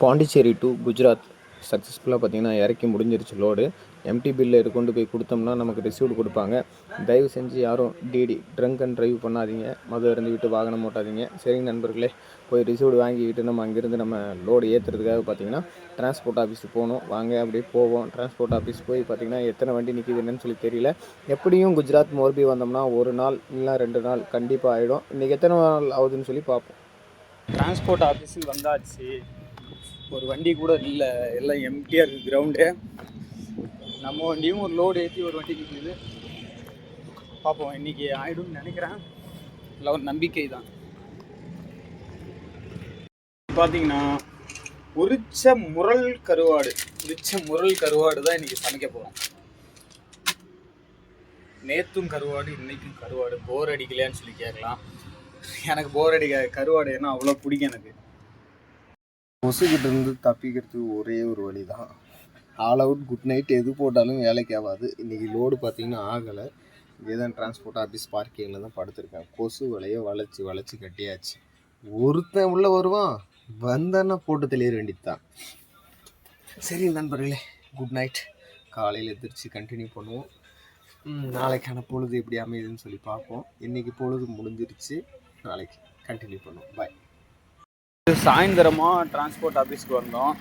Pondicherry to Gujarat சக்ஸஸ்ஃபுல்லாக பார்த்தீங்கன்னா இறக்கி முடிஞ்சிருச்சு லோடு எம்டி பில்லு இது கொண்டு போய் கொடுத்தோம்னா நமக்கு ரிசீவ்டு கொடுப்பாங்க. தயவு செஞ்சு யாரும் டிடி ட்ரங்க் அண்ட் ட்ரைவ் பண்ணாதீங்க. மது இருந்து விட்டு வாகனம் ஓட்டாதீங்க. சரிங்க நண்பர்களே போய் ரிசீவ்டு வாங்கிக்கிட்டு நம்ம அங்கேருந்து நம்ம லோடு ஏற்றுறதுக்காக பார்த்தீங்கன்னா டிரான்ஸ்போர்ட் ஆஃபீஸுக்கு போகணும். வாங்க அப்படியே போவோம். டிரான்ஸ்போர்ட் ஆஃபீஸ் போய் பார்த்தீங்கன்னா எத்தனை வண்டி நிற்கிது என்னன்னு சொல்லி தெரியல. எப்படியும் குஜராத் மோர்பி வந்தோம்னா ஒரு நாள் இல்லை ரெண்டு நாள் கண்டிப்பாக ஆகிடும் இன்றைக்கி எத்தனை நாள் ஆகுதுன்னு சொல்லி பார்ப்போம். டிரான்ஸ்போர்ட் ஆஃபீஸுக்கு வந்தாச்சு. ஒரு வண்டி கூட இல்லை. எல்லாம் எம்டியாக இருக்குது கிரவுண்டு நம்ம வண்டியும் ஒரு லோடு ஏற்றி ஒரு வண்டி நிற்குது பார்ப்போம் இன்றைக்கி ஆயிடும்னு நினைக்கிறேன். இல்லை ஒரு நம்பிக்கை தான். பார்த்தீங்கன்னா உரிச்ச முரல் கருவாடு. உரிச்ச முரல் கருவாடு தான் இன்றைக்கி சமைக்க போகிறோம் நேற்றும் கருவாடு இன்றைக்கும் கருவாடு. போர் அடிக்கலையான்னு சொல்லி கேட்கலாம். எனக்கு போர் அடிக்க கருவாடு ஏன்னா அவ்வளோ பிடிக்கும் எனக்கு. கொசுக்கிட்ட இருந்து தப்பிக்கிறதுக்கு ஒரே ஒரு வழி தான் ஆல் அவுட் குட் நைட் எது போட்டாலும் வேலைக்கு ஆகாது. இன்றைக்கி லோடு பார்த்தீங்கன்னா ஆகலை. இங்கே தான் டிரான்ஸ்போர்ட் ஆஃபீஸ் பார்க்கிங்கில் தான் படுத்திருக்கேன். கொசு வலையை வளைச்சி வளைச்சி கட்டியாச்சு. ஒருத்தன் உள்ளே வருவான். வந்தான்னா போட்டு தெளிய வேண்டியது தான் சரி நண்பர்களே குட் நைட் காலையில் எந்திரிச்சு கண்டினியூ பண்ணுவோம். நாளைக்கான பொழுது எப்படி அமையுதுன்னு சொல்லி பார்ப்போம். இன்றைக்கி பொழுது முடிஞ்சிருச்சு. நாளைக்கு கண்டினியூ பண்ணுவோம். பாய் சாயந்தரமாக டிரான்ஸ்போர்ட் ஆஃபீஸ்க்கு வந்தோம்.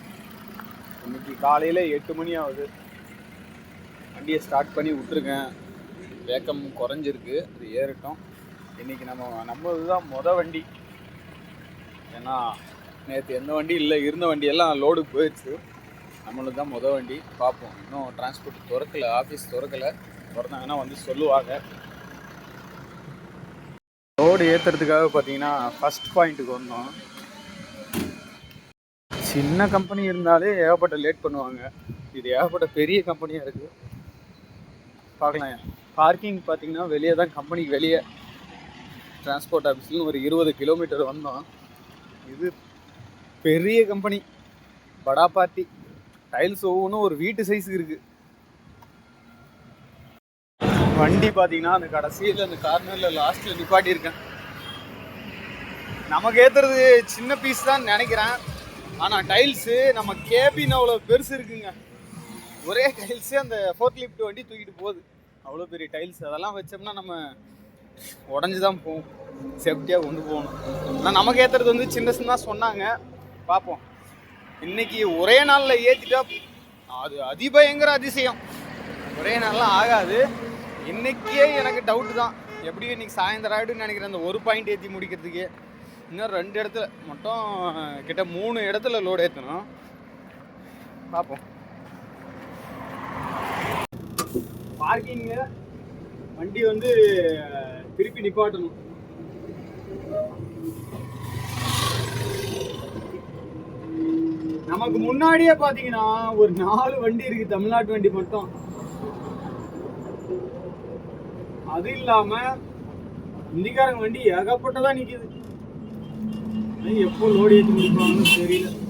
இன்னைக்கு காலையில் எட்டு மணி ஆகுது. வண்டியை ஸ்டார்ட் பண்ணி விட்டுருக்கேன். வேக்கம் குறைஞ்சிருக்கு. அது ஏறட்டும். இன்னைக்கு நம்ம நம்ம இதுதான் மொதல் வண்டி. ஏன்னா நேற்று எந்த வண்டி இல்லை இருந்த வண்டி எல்லாம் லோடு போயிடுச்சு. நம்மளுக்கு தான் மொதல் வண்டி. பார்ப்போம். இன்னும் டிரான்ஸ்போர்ட் திறக்கலை ஆஃபீஸ் திறக்கலை. திறந்தாங்கன்னா வந்து சொல்லுவாங்க. லோடு ஏற்றுறதுக்காக பார்த்தீங்கன்னா ஃபஸ்ட் பாயிண்ட்டுக்கு வந்தோம். சின்ன கம்பெனி இருந்தாலே ஏகப்பட்ட லேட் பண்ணுவாங்க. இது ஏகப்பட்ட பெரிய கம்பெனியாக இருக்குது பார்க்கலாம். பார்க்கிங் பார்த்தீங்கன்னா வெளியே தான் கம்பெனிக்கு வெளியே. டிரான்ஸ்போர்ட் ஆஃபீஸ்லேயும் ஒரு இருபது கிலோமீட்டர் வந்தோம். இது பெரிய கம்பெனி படா பார்ட்டி. டைல்ஸ் ஒவ்வொன்றும் ஒரு வீட்டு சைஸுக்கு இருக்குது வண்டி பார்த்தீங்கன்னா அந்த கடைசியில் அந்த கார்னரில் லாஸ்ட்டில் நிப்பாட்டியிருக்கேன். நமக்கு ஏற்றுறது சின்ன பீஸ் தான் நினைக்கிறேன். ஆனால் டைல்ஸு நம்ம கேபின் அவ்வளோ பெருசு இருக்குங்க. ஒரே டைல்ஸு அந்த ஃபோர்த் லிஃப்ட் வண்டி தூக்கிட்டு போகுது. அவ்வளோ பெரிய டைல்ஸ் அதெல்லாம் வச்சோம்னா நம்ம உடஞ்சி தான் போகும் சேஃப்டியாக கொண்டு போகணும். ஆனால் நமக்கு ஏற்றுறது வந்து சின்ன சின்ன சொன்னாங்க. பார்ப்போம். இன்னைக்கு ஒரே நாளில் ஏற்றிட்டா அது அதிபயங்கர அதிசயம். ஒரே நாள்லாம் ஆகாது. இன்னைக்கே எனக்கு டவுட்டு தான். எப்படியும் இன்னைக்கு சாயந்தரம் ஆகிடும்னு நினைக்கிறேன். அந்த ஒரு பாயிண்ட் ஏற்றி முடிக்கிறதுக்கு. இன்னும் ரெண்டு இடத்துல மொத்தம் கிட்ட மூணு இடத்துல லோடு ஏற்றணும் பார்ப்போம் பார்க்கிங்க வண்டி வந்து திருப்பி நிப்பாட்டணும். நமக்கு முன்னாடியே பார்த்தீங்கன்னா ஒரு நாலு வண்டி இருக்கு தமிழ்நாட்டு வண்டி மட்டும் அது இல்லாம இந்திக்காரங்க வண்டி ஏகப்பட்டதா நிக்குது. எப்போ லோடு ஏற்றி முடிப்பாங்கன்னு தெரியல.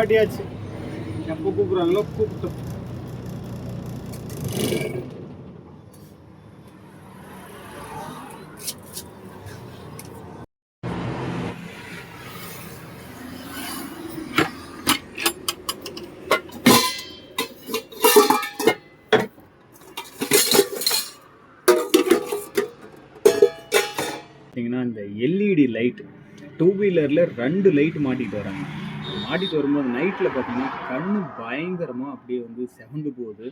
நிப்பாட்டியாச்சு எப்போ கூப்பிட்றாங்களோ கூப்பிட்டோம். பார்த்தீங்கன்னா இந்த எல்இடி லைட் டூ வீலரில் ரெண்டு லைட் மாட்டிட்டு வராங்க. மாட்டிட்டு வரும்போது நைட்டில் பார்த்தீங்கன்னா கண்ணு பயங்கரமாக அப்படியே வந்து செவந்து போகுது.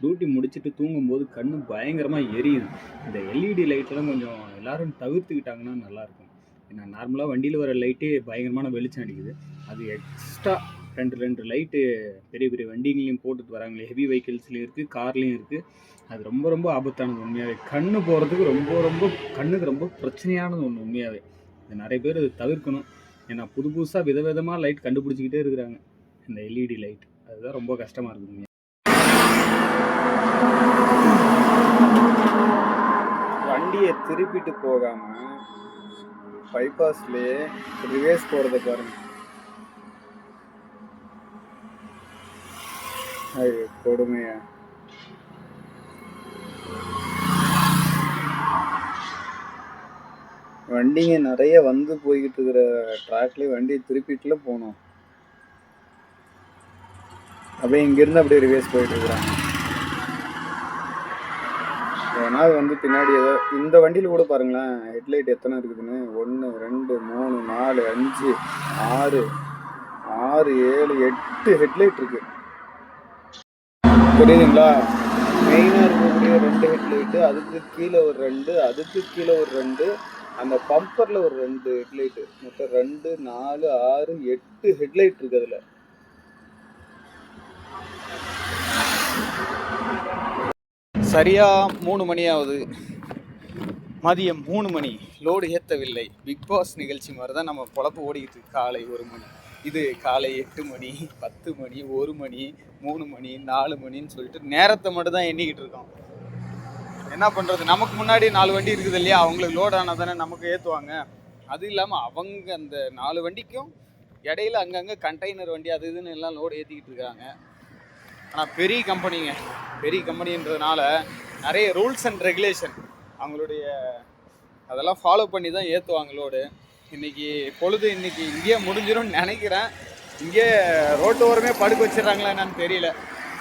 டியூட்டி முடிச்சுட்டு தூங்கும்போது கண்ணு பயங்கரமாக எரியுது. இந்த எல்இடி லைட்லாம் கொஞ்சம் எல்லாரும் தவிர்த்துக்கிட்டாங்கன்னா நல்லாயிருக்கும். ஏன்னா நார்மலாக வண்டியில் வர லைட்டே பயங்கரமான வெளிச்சம் அடிக்குது. அது எக்ஸ்ட்ரா ரெண்டு ரெண்டு லைட்டு பெரிய பெரிய வண்டிங்களையும் போட்டுட்டு வராங்களே. ஹெவி வெஹிக்கிள்ஸ்லேயும் இருக்குது கார்லேயும் இருக்குது அது ரொம்ப ரொம்ப ஆபத்தானது உண்மையாகவே கண்ணு போகிறதுக்கு ரொம்ப ரொம்ப கண்ணுக்கு ரொம்ப பிரச்சனையானது ஒன்று உண்மையாகவே இது நிறைய பேர் தவிர்க்கணும். ஏன்னா புது புதுசாக விதவிதமாக லைட் கண்டுபிடிச்சிக்கிட்டே இருக்கிறாங்க. இந்த எல்இடி லைட் அதுதான் ரொம்ப கஷ்டமாக இருக்குதுங்க வண்டியை திருப்பிட்டு போகாமல் பைபாஸ்லேயே ரிவேஸ் போகிறத பாருங்க. ஐயோ கொடுமையா. வண்டிங்க நிறைய வந்து போய்கிட்டு இருக்கிற ட்ராக்லேயே வண்டியை திருப்பிட்டுல போனோம். அப்படியே இங்கேருந்து அப்படியே ரிவேஸ் போயிட்டு இருக்கிறாங்க ஏன்னா வந்து பின்னாடி ஏதோ இந்த வண்டியில் கூட பாருங்களேன் ஹெட்லைட் எத்தனை இருக்குதுன்னு? ஒன்று ரெண்டு மூணு நாலு அஞ்சு ஆறு ஆறு ஏழு எட்டு ஹெட்லைட் இருக்கு. புரியுதுங்களா? மெயினாக இருக்கக்கூடிய ரெண்டு ஹெட்லைட்டு அதுக்கு கீழே ஒரு ரெண்டு அதுக்கு கீழே ஒரு ரெண்டு அந்த பம்பரில் ஒரு ரெண்டு ஹெட்லைட்டு மொத்தம் ரெண்டு நாலு ஆறு எட்டு ஹெட்லைட் இருக்கு அதில். சரியா மூணு மணி ஆகுது மதியம் மூணு மணி. லோடு ஏற்றவில்லை பிக் பாஸ் நிகழ்ச்சி மாதிரி தான் நம்ம பொழப்பு ஓடிக்கிட்டு காலை ஒரு மணி. இது காலை எட்டு மணி பத்து மணி ஒரு மணி மூணு மணி நாலு மணின்னு சொல்லிட்டு நேரத்தை மட்டும் தான் எண்ணிக்கிட்டு இருக்கோம். என்ன பண்ணுறது நமக்கு முன்னாடி நாலு வண்டி இருக்குது இல்லையா? அவங்களுக்கு லோட் ஆனால் தானே நமக்கு ஏற்றுவாங்க அது இல்லாமல் அவங்க அந்த நாலு வண்டிக்கும் இடையில அங்கங்கே கண்டெய்னர் வண்டி அது இதுன்னு எல்லாம் லோடு ஏற்றிக்கிட்டு இருக்காங்க. ஆனால் பெரிய கம்பெனிங்க பெரிய கம்பெனின்றதுனால நிறைய ரூல்ஸ் அண்ட் ரெகுலேஷன் அவங்களுடைய அதெல்லாம் ஃபாலோ பண்ணி தான் ஏற்றுவாங்க லோடு இன்றைக்கி பொழுது இன்றைக்கி இங்கேயே முடிஞ்சிடும்னு நினைக்கிறேன். இங்கே ரோட்டு ஓரமே படுக்க வச்சிடறாங்களா என்னன்னு தெரியல.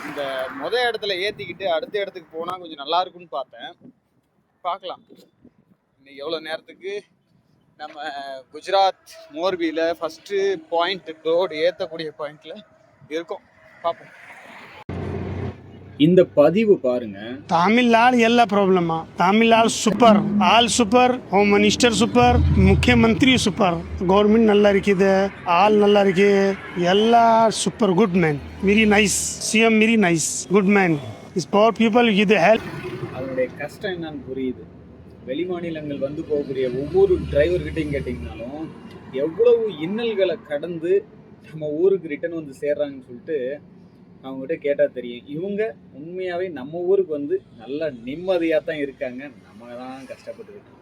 இந்த முத இடத்துல ஏற்றிக்கிட்டு அடுத்த இடத்துக்கு போனால் கொஞ்சம் நல்லா இருக்கும்னு பார்த்தேன். பார்க்கலாம். இன்னைக்கு எவ்வளோ நேரத்துக்கு நம்ம குஜராத் மோர்பியில் ஃபஸ்ட்டு பாயிண்ட் ரோடு ஏற்றக்கூடிய பாயிண்டில் இருக்கோம். பார்ப்போம். இந்த பதிவு பாருங்க. தமிழால் எல்லா ப்ராப்ளமா தமிழால் super all super home minister super முக்கியமந்திரி super government நல்லா இருக்குது. ஆள் நல்லா இருக்கு. எல்லா super good man very nice CM very nice good man is power people இது ஹெல்ப் அதனுடைய கஷ்டம் என்னன்னு புரியுது. வெளிமாநிலங்கள் வந்து போகக்கூடிய ஒவ்வொரு டிரைவர்கிட்டையும் கேட்டிங்கனாலும் எவ்வளவு இன்னல்களை கடந்து நம்ம ஊருக்கு ரிட்டர்ன் வந்து சேர்றாங்கன்னு சொல்லிட்டு அவங்ககிட்ட கேட்டால் தெரியும். இவங்க உண்மையாகவே நம்ம ஊருக்கு வந்து நல்லா நிம்மதியாக தான் இருக்காங்க. நம்ம தான் கஷ்டப்பட்டுக்கிட்டு.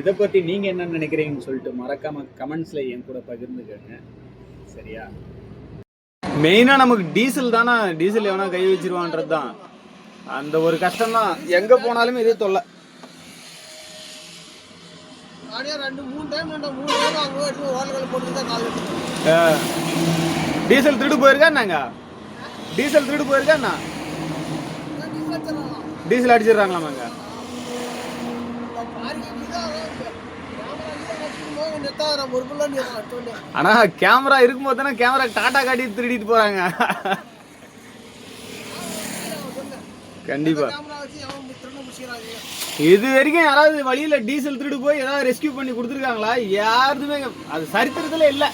இதை பற்றி நீங்கள் என்ன நினைக்கிறீங்கன்னு சொல்லிட்டு மறக்காம கமெண்ட்ஸில் என் கூட பகிர்ந்துக்கங்க. சரியா? மெயினாக நமக்கு டீசல் தானே? டீசல் எவனா கை வச்சிருவான்றது தான் அந்த ஒரு கஷ்டம் தான் எங்கே போனாலுமே இதே தொல்லை. டீசல் திருடு போயிருக்கா என்னங்க டீசல் திருடு போயிருக்கா என்ன? டீசல் அடிச்சிடுறாங்களாமாங்க ஆனா கேமரா இருக்கும்போது தானே கேமரா டாடா காட்டி திருடிட்டு போறாங்க. கண்டிப்பா. இது வரைக்கும் யாராவது வழியில டீசல் திருடு போய் ஏதாவது ரெஸ்கியூ பண்ணி கொடுத்துருக்காங்களா? யாருதுமே அது சரித்திரத்துல இல்ல.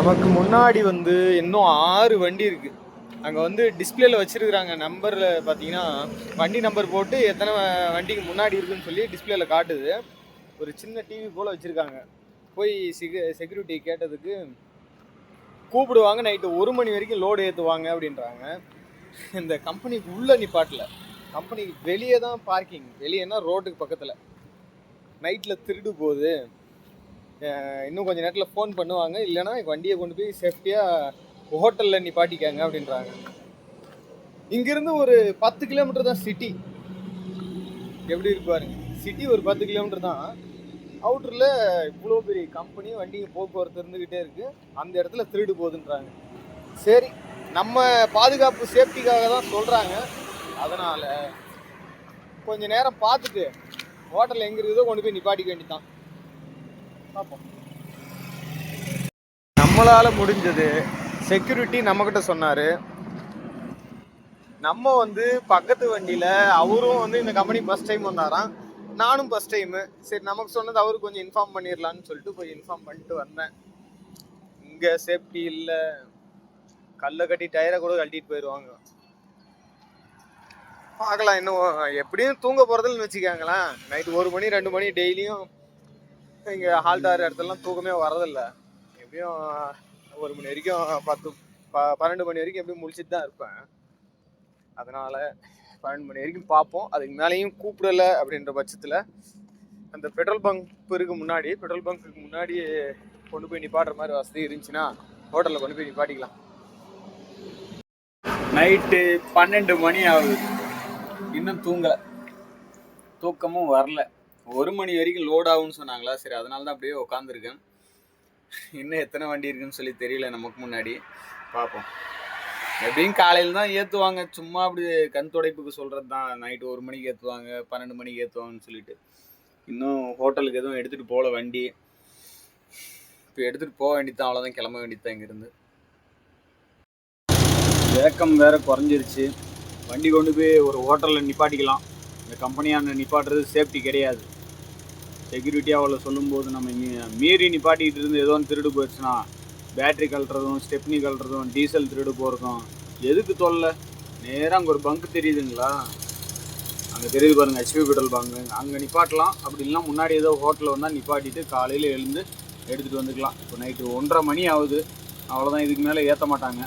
நமக்கு முன்னாடி வந்து இன்னும் ஆறு வண்டி இருக்கு. அங்கே வந்து டிஸ்பிளேல வச்சிருக்கிறாங்க நம்பரில் பார்த்தீங்கன்னா வண்டி நம்பர் போட்டு எத்தனை வண்டிக்கு முன்னாடி இருக்குன்னு சொல்லி டிஸ்பிளேல காட்டுது. ஒரு சின்ன டிவி போல் வச்சுருக்காங்க. போய் செக்யூரிட்டி கேட்டதுக்கு கூப்பிடுவாங்க நைட்டு ஒரு மணி வரைக்கும் லோடு ஏற்றுவாங்க அப்படின்றாங்க. இந்த கம்பெனிக்கு உள்ள நிப்பாட்டல. கம்பெனிக்கு வெளியே தான் பார்க்கிங் வெளியேன்னா ரோட்டுக்கு பக்கத்தில். நைட்டில் திருடு போகுது. இன்னும் கொஞ்சம் நேரத்தில் ஃபோன் பண்ணுவாங்க. இல்லைன்னா வண்டியை கொண்டு போய் சேஃப்டியாக ஹோட்டலில் நிப்பாட்டிக்காங்க அப்படின்றாங்க. இங்கேருந்து ஒரு பத்து கிலோமீட்டர் தான் சிட்டி எப்படி இருக்கு பாருங்க. சிட்டி ஒரு பத்து கிலோமீட்டர் தான். அவுட்டரில் இவ்வளோ பெரிய கம்பெனி வண்டிங்க போக்குவரத்து இருந்துக்கிட்டே இருக்குது அந்த இடத்துல திருடு போகுதுன்றாங்க. சரி நம்ம பாதுகாப்பு சேஃப்டிக்காக தான் சொல்கிறாங்க அதனால் கொஞ்சம் நேரம் பார்த்துட்டு ஹோட்டல் எங்கே இருக்குதோ கொண்டு போய் நிப்பாட்டிக்க வேண்டியதான் பார்ப்போம் நம்மளால் முடிஞ்சது செக்யூரிட்டி நம்மக்கிட்ட சொன்னார். நம்ம வந்து பக்கத்து வண்டியில் அவரும் வந்து இந்த கம்பெனி ஃபஸ்ட் டைம் வந்தாராம். நானும் ஃபஸ்ட் டைமு சரி நமக்கு சொன்னது அவருக்கு கொஞ்சம் இன்ஃபார்ம் பண்ணிடலான்னு சொல்லிட்டு போய் இன்ஃபார்ம் பண்ணிட்டு வந்தேன். இங்கே சேஃப்டி இல்லை. கல்லை கட்டி டயரை கூட கழட்டிட்டு போயிடுவாங்க பார்க்கலாம் இன்னும் எப்படியும் தூங்க போகிறதுன்னு வச்சுக்காங்களேன். நைட்டு ஒரு மணி ரெண்டு மணி டெய்லியும் இங்கே ஹால்ட் ஆகிற இடத்துலலாம் தூக்கமே வரதில்ல. எப்படியும் ஒரு மணி வரைக்கும் பத்து ப பன்னெண்டு மணி வரைக்கும் எப்படியும் முழிச்சிட்டு தான் இருப்பேன். அதனால் பன்னெண்டு மணி வரைக்கும் பார்ப்போம். அதுக்கு மேலேயும் கூப்பிடலை அப்படின்ற பட்சத்தில் அந்த பெட்ரோல் பங்க் முன்னாடி பெட்ரோல் பங்க்குக்கு முன்னாடி கொண்டு போய் நிப்பாடுற மாதிரி வசதி இருந்துச்சுன்னா ஹோட்டலில் கொண்டு போய் நிப்பாட்டிக்கலாம். நைட்டு பன்னெண்டு மணி ஆகுது. இன்னும் தூங்கலை. தூக்கமும் வரல. ஒரு மணி வரைக்கும் லோட் ஆகும்னு சொன்னாங்களா? சரி அதனால தான் அப்படியே உட்காந்துருக்கேன் இன்னும் எத்தனை வண்டி இருக்குன்னு சொல்லி தெரியல நமக்கு முன்னாடி. பார்ப்போம். எப்படியும் காலையில் தான் ஏற்றுவாங்க சும்மா அப்படி கண் துடைப்புக்கு சொல்கிறது தான் நைட்டு ஒரு மணிக்கு ஏற்றுவாங்க பன்னெண்டு மணிக்கு ஏற்றுவாங்கன்னு சொல்லிட்டு. இன்னும் ஹோட்டலுக்கு எதுவும் எடுத்துகிட்டு போகல வண்டி. இப்போ எடுத்துகிட்டு போக வேண்டியது தான் அவ்வளோதான் கிளம்ப வேண்டியது தான் இங்கேருந்து. வேக்கம் வேறு குறைஞ்சிருச்சு. வண்டி கொண்டு போய் ஒரு ஹோட்டலில் நிப்பாட்டிக்கலாம். இந்த கம்பெனியான நிப்பாட்டுறது சேஃப்டி கிடையாது. செக்யூரிட்டியாக அவளை சொல்லும்போது நம்ம இங்கே மீறி நிப்பாட்டிக்கிட்டு இருந்து ஏதோ ஒன்று திருடு போயிடுச்சுன்னா பேட்டரி கழட்டுறதும் ஸ்டெப்னி கழட்டுறதும் டீசல் திருடு போகிறதும் எதுக்கு தொல்லை? நேராக அங்கே ஒரு பங்க் தெரியுதுங்களா? அங்கே தெரியுது பாருங்கள் ஹெச்பி பெட்ரோல் பங்கு அங்கே நிப்பாட்டலாம். அப்படி இல்லைனா முன்னாடி ஏதோ ஹோட்டலில் வந்தால் நிப்பாட்டிட்டு காலையில் எழுந்து எடுத்துகிட்டு வந்துக்கலாம். இப்போ நைட்டு ஒன்றரை மணி ஆகுது. அவ்வளோதான் இதுக்கு மேலே ஏற்ற மாட்டாங்க.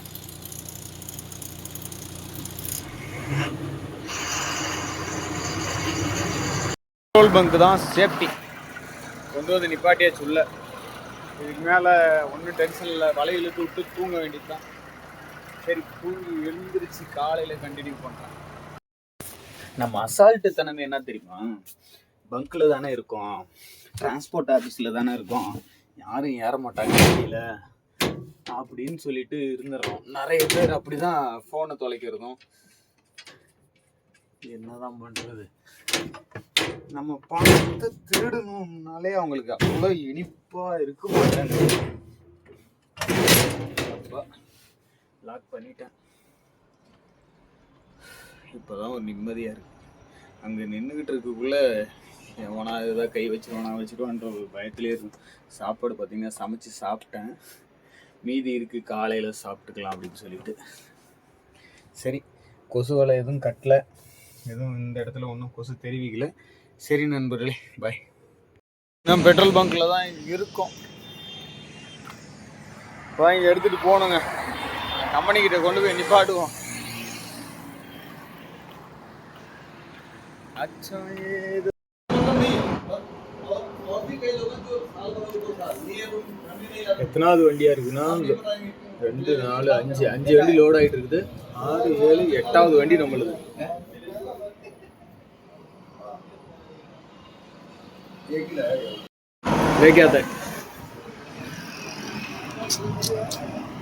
பெட்ரோல் பங்க் தான் சேஃப்டி கொண்டு வந்து நிப்பாட்டியாச்சு உள்ள இதுக்கு மேலே ஒன்றும் டென்ஷன் இல்லை. வலை இழுத்து விட்டு தூங்க வேண்டியது தான் சரி தூங்கி எழுந்திரிச்சு காலையில் கண்டினியூ பண்ணுறேன் நம்ம அசால்ட்டு தனமே என்ன தெரியுமா? பங்க்கில் தானே இருக்கோம். டிரான்ஸ்போர்ட் ஆஃபீஸில் தானே இருக்கோம். யாரும் ஏற மாட்டாங்க தெரியல அப்படின்னு சொல்லிட்டு இருந்துடுறோம் நிறைய பேர் அப்படி தான் ஃபோனை தொலைக்கிறதும். என்னதான் பண்ணுறது நம்ம பணத்தை திருடணும்னாலே அவங்களுக்கு அவ்வளோ இனிப்பாக இருக்க மாட்டாங்க லாக் பண்ணிட்டேன். இப்போதான் ஒரு நிம்மதியாக இருக்கு. அங்கே நின்றுக்கிட்டு இருக்கக்குள்ளே எவனா ஏதாவது கை வச்சிருவானா வச்சிருவான்ற ஒரு பயத்துலேயே இருக்கும். சாப்பாடு பார்த்திங்கன்னா சமைச்சு சாப்பிட்டேன். மீதி இருக்கு காலையில் சாப்பிட்டுக்கலாம் அப்படின்னு சொல்லிட்டு. சரி கொசு வலை எதுவும் கட்டல. எதுவும் இந்த இடத்துல ஒன்றும் கொசு தெரிவிக்கல. சரி நண்பர்களே பாய் நம்ம பெட்ரோல் பங்க்கில் தான் இருக்கோம். வாங்கி எடுத்துகிட்டு போகணுங்க. கம்பெனிக்கிட்ட கொண்டு போய் நிப்பாட்டுவோம். அச்சம் ஏது. எத்தனாவது வண்டியா இருக்குன்னா ரெண்டு நாலு அஞ்சு அஞ்சு வண்டி லோட் ஆகிட்டு இருக்குது. ஆறு ஏழு எட்டாவது வண்டி நம்மளுது. கேட்காத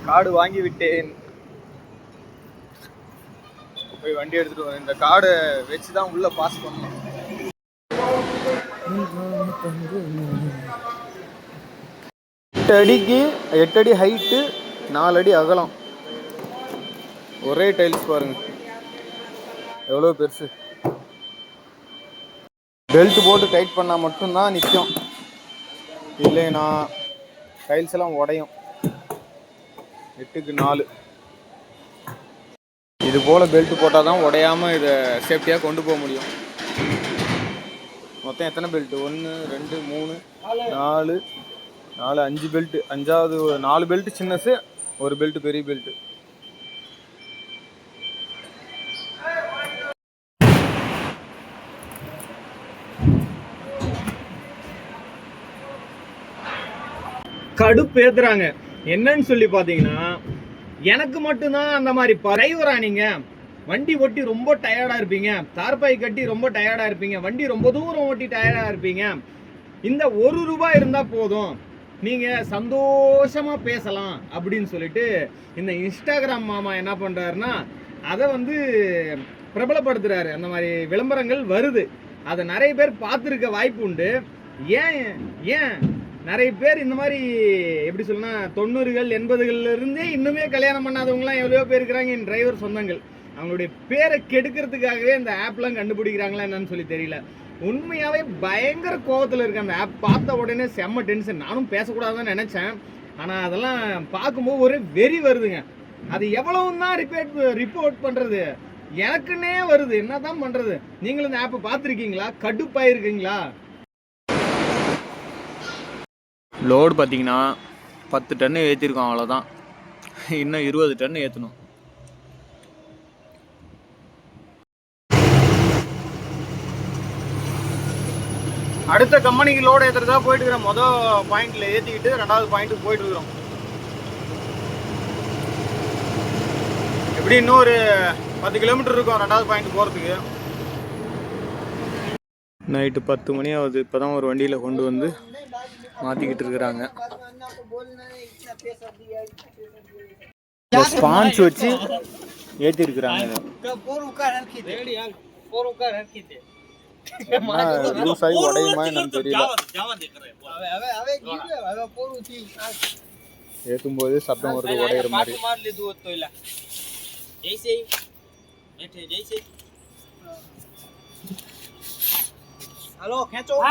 கார்டு வாங்கி விட்டேன். போய் வண்டி எடுத்துட்டு வரேன் இந்த கார்டை வச்சு தான் உள்ள பாஸ் பண்ணணும் எட்டு அடிக்கு எட்டு அடி ஹைட்டு நாலு அடி அகலம். ஒரே டைல்ஸ் பாருங்க. எவ்வளோ பெருசு? பெல்ட் போட்டு டைட் பண்ணால் மட்டும்தான் நிற்கும் இல்லைனா டைல்ஸ் எல்லாம் உடையும். எட்டுக்கு நாலு. இது போல் பெல்ட் போட்டால் தான் உடையாமல் இதை சேஃப்டியாக கொண்டு போக முடியும். மொத்தம் எத்தனை பெல்ட்? ஒன்று ரெண்டு மூணு நாலு. நாலு அஞ்சு பெல்ட். அஞ்சாவது நாலு பெல்ட் சின்னசு ஒரு பெல்ட் பெரிய பெல்ட்டு கடுப்பேத்துறாங்க. என்னன்னு சொல்லி பார்த்தீங்கன்னா எனக்கு மட்டும்தான் அந்த மாதிரி டிரைவரா நீங்க. வண்டி ஓட்டி ரொம்ப டயர்டா இருப்பீங்க. தார்பாய் கட்டி ரொம்ப டயர்டா இருப்பீங்க. வண்டி ரொம்ப தூரம் ஓட்டி டயர்டா இருப்பீங்க. இந்த ஒரு ரூபாய் இருந்தா போதும். நீங்க சந்தோஷமா பேசலாம் அப்படின்னு சொல்லிட்டு இந்த இன்ஸ்டாகிராம் மாமா என்ன பண்றாருன்னா அதை வந்து பிரபலப்படுத்துறாரு. அந்த மாதிரி விளம்பரங்கள் வருது. அதை நிறைய பேர் பார்த்துருக்க வாய்ப்பு உண்டு. ஏன் ஏன் நிறைய பேர் இந்த மாதிரி எப்படி சொல்லனா தொண்ணூறுகள் எண்பதுகள்ல இருந்தே இன்னுமே கல்யாணம் பண்ணாதவங்களாம் எவ்வளோ பேர் இருக்கிறாங்க என் டிரைவர் சொந்தங்கள். அவங்களுடைய பேரை கெடுக்கிறதுக்காகவே இந்த ஆப்லாம் கண்டுபிடிக்கிறாங்களா என்னன்னு சொல்லி தெரியல. உண்மையாவே பயங்கர கோபத்தில் இருக்கு அந்த ஆப் பார்த்த உடனே செம்ம டென்ஷன் நானும் பேசக்கூடாதுன்னு நினைச்சேன். ஆனால் அதெல்லாம் பார்க்கும்போது ஒரு வெறி வருதுங்க. அது எவ்வளவு தான் ரிப்போர்ட் ரிப்போர்ட் பண்றது. எனக்குன்னே வருது. என்ன தான் பண்றது? நீங்களும் இந்த ஆப்பை பார்த்துருக்கீங்களா? கடுப்பாயிருக்கீங்களா? லோடு பார்த்தீங்கன்னா பத்து டன்னு ஏற்றிருக்கோம் அவ்வளோதான் இன்னும் இருபது டன்னு ஏற்றணும் அடுத்த கம்பெனிக்கு லோடு ஏற்றுறதா போயிட்டு இருக்கிறோம். மொதல் பாயிண்ட்ல ஏற்றிக்கிட்டு ரெண்டாவது பாயிண்ட்டுக்கு போயிட்டு இருக்கிறோம். எப்படி இன்னும் ஒரு பத்து கிலோமீட்டர் இருக்கும் ரெண்டாவது பாயிண்ட் போகிறதுக்கு நைட்டு பத்து மணி ஆகுது. இப்போ தான் ஒரு வண்டியில் கொண்டு வந்து மாத்திக்கிட்டு இருக்கிறாங்க ஸ்பான்ஸ் வச்சு ஏற்றிருக்கிறாங்க லூஸ் ஆகி ஏற்றும் போது சப்தம் வருது உடையிற மாதிரி.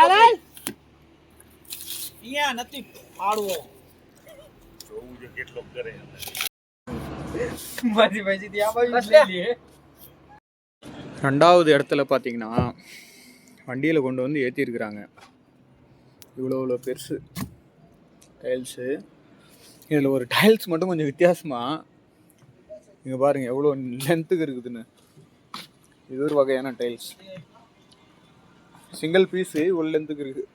ஹலோ અહીંયા નથી ફાડવો ભાજી ભાજી ત્યાં બાજુ લઈ લે ரெண்டாவது இடத்துல பார்த்தீங்கன்னா வண்டியில் கொண்டு வந்து ஏற்றிருக்கிறாங்க இவ்வளோ இவ்வளோ பெருசு டைல்ஸு இதில் ஒரு டைல்ஸ் மட்டும் கொஞ்சம் வித்தியாசமாக இங்கே பாருங்கள் எவ்வளோ லென்த்துக்கு இருக்குதுன்னு இது ஒரு வகையான டைல்ஸ் சிங்கிள் பீஸு இவ்வளோ லென்த்துக்கு இருக்குது